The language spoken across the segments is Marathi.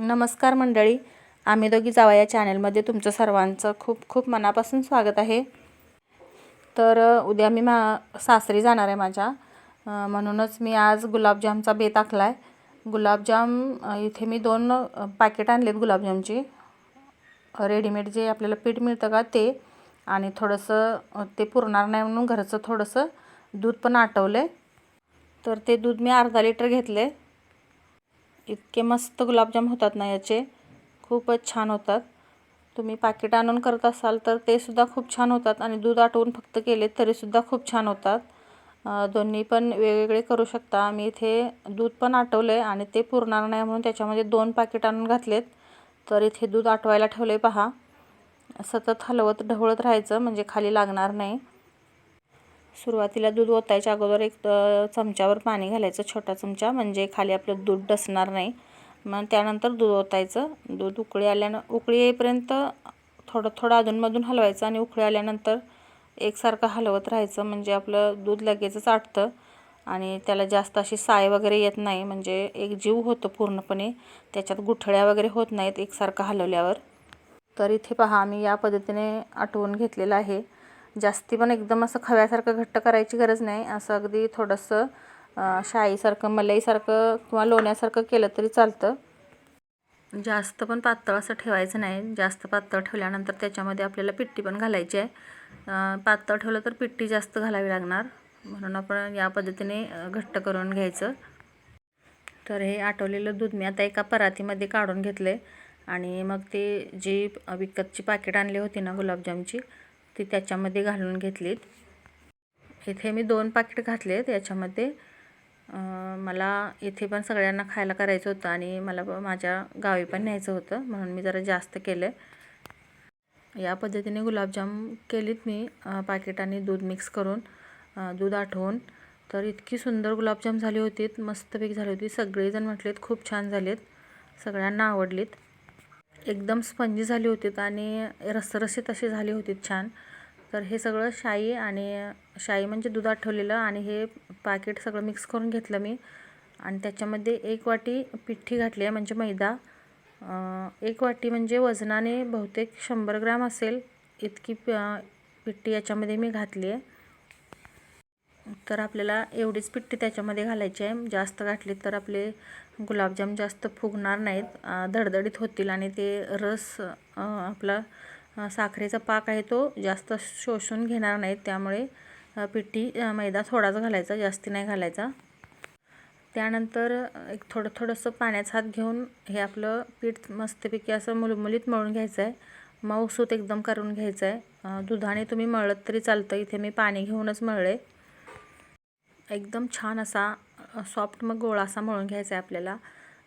नमस्कार मंडळी. आम्ही दोघी जावा या चॅनलमध्ये तुमचं सर्वांचं खूप खूप मनापासून स्वागत आहे. तर उद्या मी मा सासरी जाणार आहे माझ्या. म्हणूनच मी आज गुलाबजामचा बेत आखला आहे गुलाबजाम इथे मी दोन पॅकेट आणलेत गुलाबजामची. रेडीमेड जे आपल्याला पीठ मिळतं का ते. आणि थोडंसं ते पुरणार नाही म्हणून घरचं थोडंसं दूध पण आटवलं आहे तर ते दूध मी अर्धा लिटर घेतले इतके मस्त गुलाबजाम होतात ना याचे. खूपच छान होतात. तुम्ही पाकिट आणून करत असाल तर ते सुद्धा खूप छान होतात आणि दूध आटवून फक्त केले तरीसुद्धा खूप छान होतात. दोन्ही पण वेगवेगळे करू शकता. आम्ही इथे दूध पण आटवलं आहे आणि ते पुरणार नाही म्हणून त्याच्यामध्ये दोन पाकिट आणून घातलेत. तर इथे दूध आटवायला ठेवलं आहे पहा. सतत हलवत ढवळत राहायचं म्हणजे खाली लागणार नाही. सुरुवातीला दूध ओतायच्या अगोदर एक चमच्यावर पाणी घालायचं छोटा चमचा म्हणजे खाली आपलं दूध डसणार नाही. मग त्यानंतर दूध ओतायचं. दूध उकळी आल्यानं उकळी येईपर्यंत थोडं थोडं अधूनमधून हलवायचं आणि उकळी आल्यानंतर एकसारखं हलवत राहायचं. म्हणजे आपलं दूध लगेचच आटतं आणि त्याला जास्त अशी साय वगैरे येत नाही. म्हणजे एक जीव होतो पूर्णपणे. त्याच्यात गुठळ्या वगैरे होत नाहीत एकसारखं हलवल्यावर. तर इथे पहा आम्ही या पद्धतीने आटवून घेतलेलं आहे. जास्ती पण एकदम असं खव्यासारखं घट्ट करायची गरज नाही. असं अगदी थोडंसं शाईसारखं मलईसारखं किंवा लोण्यासारखं केलं तरी चालतं. जास्त पण पातळ असं ठेवायचं नाही. जास्त पातळ ठेवल्यानंतर त्याच्यामध्ये आपल्याला पिट्टी पण घालायची आहे. पातळ ठेवलं तर पिट्टी जास्त घालावी लागणार. म्हणून आपण या पद्धतीने घट्ट करून घ्यायचं. तर हे आटवलेलं दूध मी आता एका परातीमध्ये काढून घेतले आणि मग ते जी विकतची पाकिट आणली होती ना गुलाबजामची ती त्याच्यामध्ये घालून घेतलीत. इथे मी दोन पाकिट घातलेत. याच्यामध्ये मला इथे पण सगळ्यांना खायला करायचं होतं आणि मला ब- माझ्या गावी पण न्यायचं होतं म्हणून मी जरा जास्त केलं. या पद्धतीने गुलाबजाम केलीत मी पाकिट आणि दूध मिक्स करून दूध आठवून. तर इतकी सुंदर गुलाबजाम झाली होती मस्तपैकी झाली होती. सगळेजण म्हटलेत खूप छान झालेत. सगळ्यांना आवडलीत. एकदम स्पंजी झाली होती आणि रसरशीत अशी झाली होती छान. तर हे सगळं शाई आणि शाई म्हणजे दूध आठवलेलं आणि हे पाकिट सगळं मिक्स करून घेतलं मी. आणि त्याच्यामध्ये एक वाटी पिठ्ठी घातली आहे म्हणजे मैदा. एक वाटी म्हणजे वजनाने बहुतेक शंभर ग्रॅम असेल इतकी पिठ्ठी याच्यामध्ये मी घातली आहे. तर आपल्याला एवढीच पिठ्ठी त्याच्यामध्ये घालायची आहे. जास्त घातली तर आपले गुलाबजाम जास्त फुगणार नाहीत धडधडीत होतील आणि ते रस आपला साखरेचा पाक आहे तो जास्त शोषून घेणार नाहीत त्यामुळे पिठी मैदा थोडाच घालायचा जास्ती नाही घालायचा. त्यानंतर एक थोडं थोडंसं पाण्याचा हात घेऊन हे आपलं पीठ मस्तपैकी असं मुलमुलीत मळून घ्यायचं आहे मऊसूत एकदम करून घ्यायचं आहे दुधाने तुम्ही मळत तरी चालतं इथे मी पाणी घेऊनच मळले. एकदम छान असा सॉफ्ट मग गोळा असा मळून घ्यायचा आहे आपल्याला.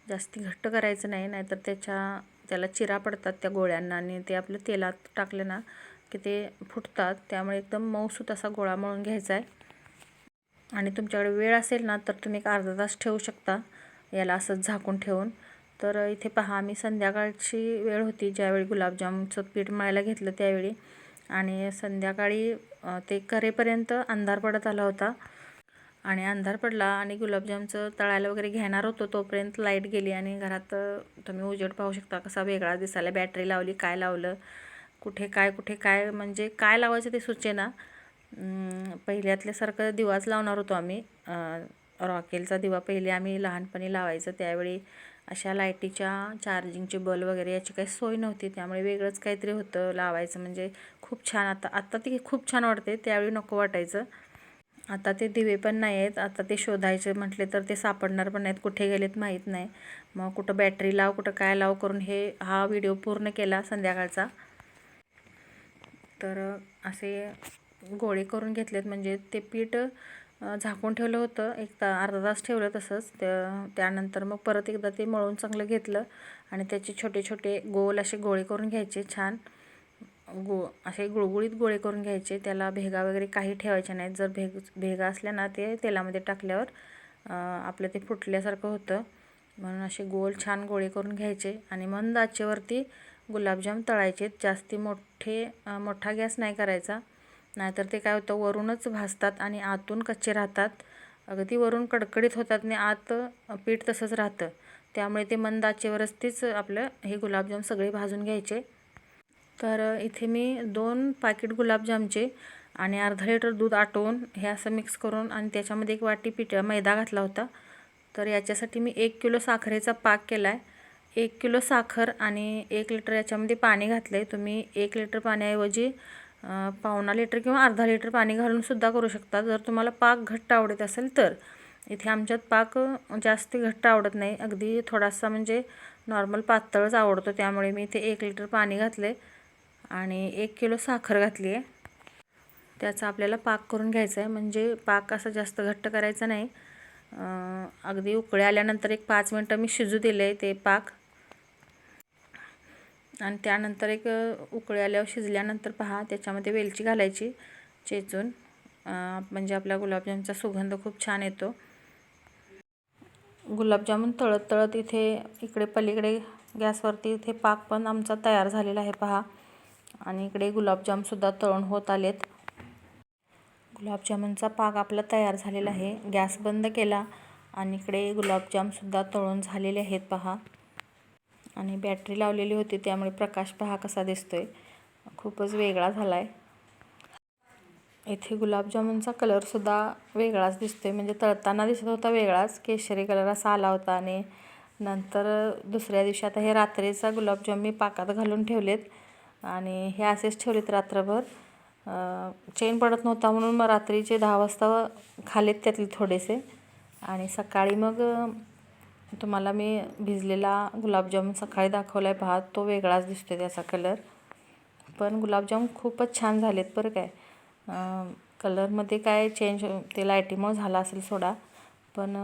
जास्ती घट्ट करायचं नाही नाहीतर त्याच्या त्याला चिरा पडतात त्या गोळ्यांना आणि ते आपलं तेलात टाकले ना की ते फुटतात. त्यामुळे एकदम मऊसूत असा गोळा मळून घ्यायचा आहे. आणि तुमच्याकडे वेळ असेल ना तर तुम्ही एक अर्धा तास ठेवू शकता. याला असंच झाकून ठेवून. तर इथे पहा मी संध्याकाळची वेळ होती. ज्यावेळी गुलाबजामचं पीठ मळायला घेतलं त्यावेळी. आणि संध्याकाळी ते करेपर्यंत अंधार पडत आला होता. आणि अंधार पडला आणि गुलाबजामचं तळायला वगैरे घेणार होतो तोपर्यंत लाइट गेली आणि घरात तुम्ही उजेड पाहू शकता कसा वेगळा दिसायला. बॅटरी लावली काय लावलं कुठे काय कुठे काय म्हणजे काय लावायचं ते सुचेना. पहिल्यातल्यासारखं दिवाच लावणार होतो आम्ही. रॉकेलचा दिवा पहिले आम्ही लहानपणी लावायचं. त्यावेळी अशा लाईटीच्या चार्जिंगचे बल्ब वगैरे याची काही सोय नव्हती. त्यामुळे वेगळंच काहीतरी होतं लावायचं. म्हणजे खूप छान. आता आत्ता ती खूप छान वाटते. त्यावेळी नको वाटायचं. आता ते दिवे पण नाही आहेत आता ते शोधायचे म्हटले तर ते सापडणार पण नाहीत. कुठे गेलेत माहीत नाही. मग कुठं बॅटरी लाव कुठं काय लाव करून हे हा व्हिडिओ पूर्ण केला संध्याकाळचा. तर असे गोळे करून घेतलेत. म्हणजे ते पीठ झाकून ठेवलं होतं. एक ता अर्धा तास ठेवलं तसंच. त्या त्यानंतर मग परत एकदा ते मळून चांगलं घेतलं. आणि त्याचे छोटे छोटे गोल असे गोळे करून घ्यायचे छान. गो असे गुळगुळीत गोळे करून घ्यायचे. त्याला भेगा वगैरे काही ठेवायच्या नाहीत. जर भेग भेगा असल्या ना ते तेलामध्ये टाकल्यावर आपलं ते फुटल्यासारखं होतं. म्हणून असे गोल छान गोळे करून घ्यायचे आणि मंद आचेवरती गुलाबजाम तळायचे. जास्ती मोठे मोठा गॅस नाही करायचा. नाहीतर ते काय होतं वरूनच भाजतात आणि आतून कच्चे राहतात. अगदी वरून कडकडीत होतात आणि आत पीठ तसंच राहतं. त्यामुळे ते मंद आचेवरच तेच आपलं हे गुलाबजाम सगळे भाजून घ्यायचे. तर इथे मी दोन पाकिट गुलाबजामचे आणि अर्धा लिटर दूध आटवून हे असं मिक्स करून आणि त्याच्यामध्ये एक वाटी पिठ मैदा घातला होता. तर याच्यासाठी मी एक किलो साखरेचा पाक केला आहे एक किलो साखर आणि एक लिटर याच्यामध्ये पाणी घातलं आहे तुम्ही एक लिटर पाण्याऐवजी पावणा लिटर किंवा अर्धा लिटर पाणी घालूनसुद्धा करू शकता. जर तुम्हाला पाक घट्ट आवडत असेल तर. इथे आमच्यात पाक जास्त घट्ट आवडत नाही. अगदी थोडासा म्हणजे नॉर्मल पातळच आवडतो. त्यामुळे मी इथे एक लिटर पाणी घातले आणि एक किलो साखर घातली आहे. त्याचा आपल्याला पाक करून घ्यायचा आहे. म्हणजे पाक असा जास्त घट्ट करायचा नाही. अगदी उकळे आल्यानंतर एक पाच मिनटं मी शिजू दिले ते पाक. आणि त्यानंतर एक उकळे आल्यावर शिजल्यानंतर पहा त्याच्यामध्ये वेलची घालायची चेचून. म्हणजे आपल्या गुलाबजामचा सुगंध खूप छान येतो. गुलाबजामून तळत तळत इथे इकडे पलीकडे गॅसवरती इथे पाक पण आमचा तयार झालेला आहे. पहा. आणि इकडे गुलाबजामसुद्धा तळून होत आलेत. गुलाबजामुनचा पाक आपला तयार झालेला आहे. गॅस बंद केला आणि इकडे गुलाबजामसुद्धा तळून झालेले आहेत पहा. आणि बॅटरी लावलेली होती त्यामुळे प्रकाश पहा कसा दिसतोय. खूपच वेगळा झाला आहे इथे गुलाबजामुनचा कलरसुद्धा वेगळाच दिसतोय. म्हणजे तळताना दिसत होता वेगळाच केशरी कलर असा आला होता आणि नंतर दुसऱ्या दिवशी आता हे रात्रीचा गुलाबजाम मी पाकात घालून ठेवलेत. आणि हे असेच ठेवलेत रात्रभर. चेन पडत नव्हता म्हणून मग रात्रीचे दहा वाजता खालेत त्यातले थोडेसे. आणि सकाळी मग तुम्हाला मी भिजलेला गुलाबजाम सकाळी दाखवला आहे भात तो वेगळाच दिसतो त्याचा कलर. पण गुलाबजाम खूपच छान झालेत बरं काय. कलरमध्ये काय चेंज ते लायटीमुळे झाला असेल सोडा. पण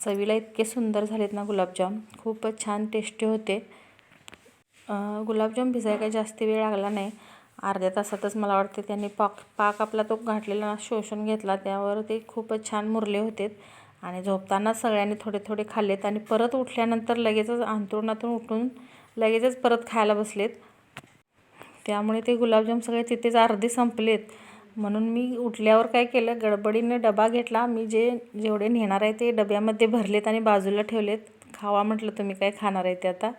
चवीला इतके सुंदर झालेत ना गुलाबजाम. खूपच छान टेस्टी होते. गुलाबजाम भिजाय काही जास्त वेळ लागला नाही. अर्ध्या तासातच मला वाटते त्यांनी पाक पाक आपला तो घातलेला शोषून घेतला. त्यावर ते खूपच छान मुरले होते आणि झोपताना सगळ्यांनी थोडे थोडे खाल्लेत आणि परत उठल्यानंतर लगेचच अंतरुणातून उठून लगेचच परत खायला बसलेत. त्यामुळे ते गुलाबजाम सगळे तिथेच अर्धे संपलेत. म्हणून मी उठल्यावर काय केलं गडबडीने डबा घेतला. मी जे जेवढे नेणार आहे ते डब्यामध्ये भरलेत आणि बाजूला ठेवलेत. खावा म्हटलं तुम्ही काय खाणार आहे ते आता?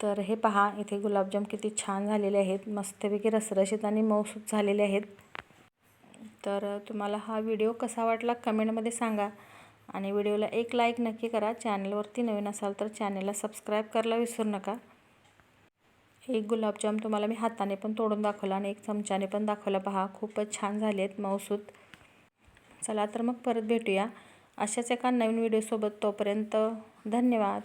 तर हे पहा इथे गुलाबजाम किती छान झालेले आहेत. मस्तपैकी रसरशीत आणि मऊसूत झालेले आहेत. तर तुम्हाला हा व्हिडिओ कसा वाटला कमेंटमध्ये सांगा. आणि व्हिडिओला एक लाईक नक्की करा. चॅनलवरती नवीन असाल तर चॅनलला सबस्क्राईब करायला विसरू नका. एक गुलाबजाम तुम्हाला मी हाताने पण तोडून दाखवला आणि एक चमच्याने पण दाखवला. पहा खूपच छान झाले आहेत मऊसूत. चला तर मग परत भेटूया. अशाच एका नवीन व्हिडिओसोबत तोपर्यंत धन्यवाद.